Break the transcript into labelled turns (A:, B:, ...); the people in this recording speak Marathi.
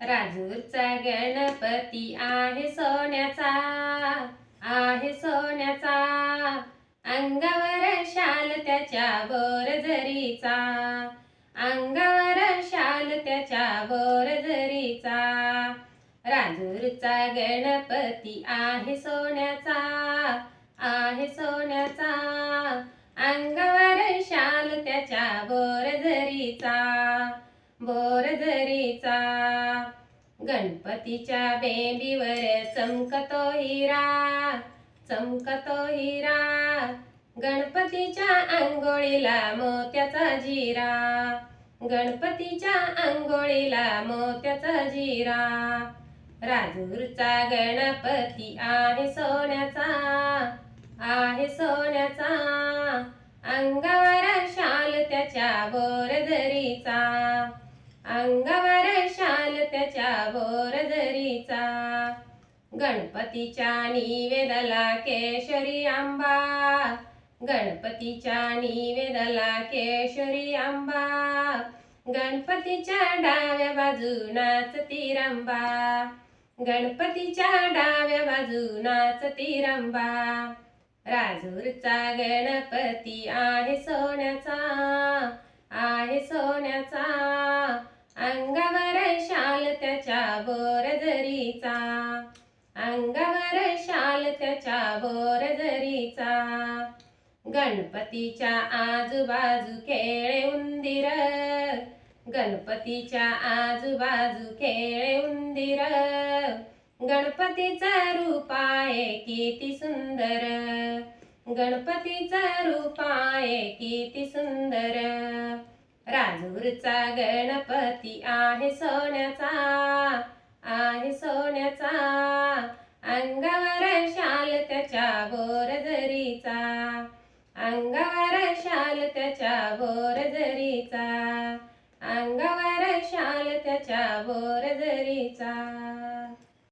A: राजूरचा गणपती आहे सोन्याचा आहे सोन्याचा. अंगावर शाल त्याच्या बोरजरीचा अंगावर शाल त्याच्या बोरजरीचा राजूरचा गणपती आहे सोन्याचा आहे सोन्याचा. अंगावर शाल त्याच्या बोरजरीचा बोरजरीचा गणपतीच्या बेंबीवर चमकतो हिरा चमकतो हिरा. गणपतीच्या अंघोळीला मोत्याचा जिरा गणपतीच्या अंघोळीला मोत्याचा जिरा. राजूरचा गणपती आहे सोन्याचा आहे सोन्याचा. अंगावर शाल त्याच्या बोरजरीचा अंगावर शाल त्याच्या बोरझरीचा गणपतीच्या निवेदला केशरी आंबा. गणपतीच्या निवेदला केशरी आंबा. गणपतीच्या डाव्या बाजू नाचती रंबा गणपतीच्या डाव्या बाजू नाचती रंबा राजूरचा गणपती आहे सोन्याचा. आहे सोन्याचा. अंगावर शाल त्याच्या बोरजरीचा अंगावर शाल त्याच्या बोरजरीचा गणपतीच्या आजूबाजू खेळे उंदीर. गणपतीच्या आजूबाजू खेळे उंदीर. गणपतीचा रूप आहे किती सुंदर. गणपतीचा रूप आहे किती सुंदर. राजूरचा गणपती आहे सोन्याचा आहे सोन्याचा. अंगावर शाल त्याच्या बोरजरीचा अंगावर शाल त्याच्या बोरजरीचा अंगावर शाल त्याच्या बोरजरीचा